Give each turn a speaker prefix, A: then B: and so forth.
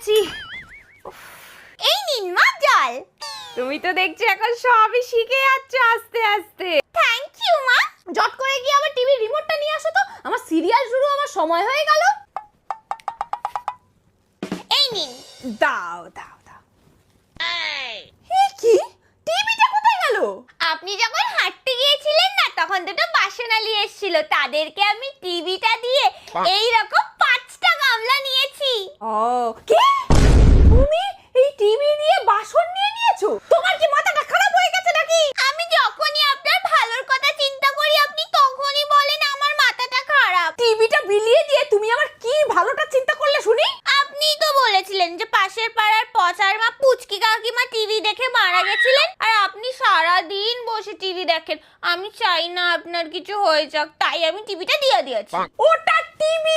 A: পেরেছি
B: এই নিন মা জল।
A: তুমি তো দেখছি এখন সবই শিখে যাচ্ছ আস্তে আস্তে।
B: থ্যাংক ইউ মা।
A: জট করে গিয়ে আবার টিভির রিমোটটা নিয়ে আসো তো। আমার সিরিয়াল শুরু আমার সময় হয়ে গেল।
B: এই নিন।
A: দাও দাও দাও। এ কি? টিভিটা কোথায় গেল?
B: আপনি যখন হাঁটতে গিয়েছিলেন না তখন দুটো বাসনালি এসেছিল। তাদেরকে আমি টিভিটা দিয়ে এই রকম পাঁচটা গামলা নিয়েছি।
A: ও কি তুমি এই টিভি দিয়ে বাসন নিয়ে নিয়েছো তোমার কি মাথাটা খারাপ হয়ে গেছে নাকি
B: আমি যখনই আপনার ভালোর কথা চিন্তা করি আপনি তখনই বলেন আমার মাথাটা খারাপ
A: টিভিটা বিলিয়ে দিয়ে তুমি আমার কি ভালোটা চিন্তা করলে শুনি?
B: আপনিই তো বলেছিলেন যে পাশের পাড়ার পচার মা পুচকি কাকিমা টিভি দেখে মারা গেছিলেন আর আপনি সারা দিন বসে টিভি দেখেন। আমি চাই না আপনার কিছু হয়ে যাক তাই আমি টিভিটা দিয়ে দিয়েছি।
A: ওটা টিভি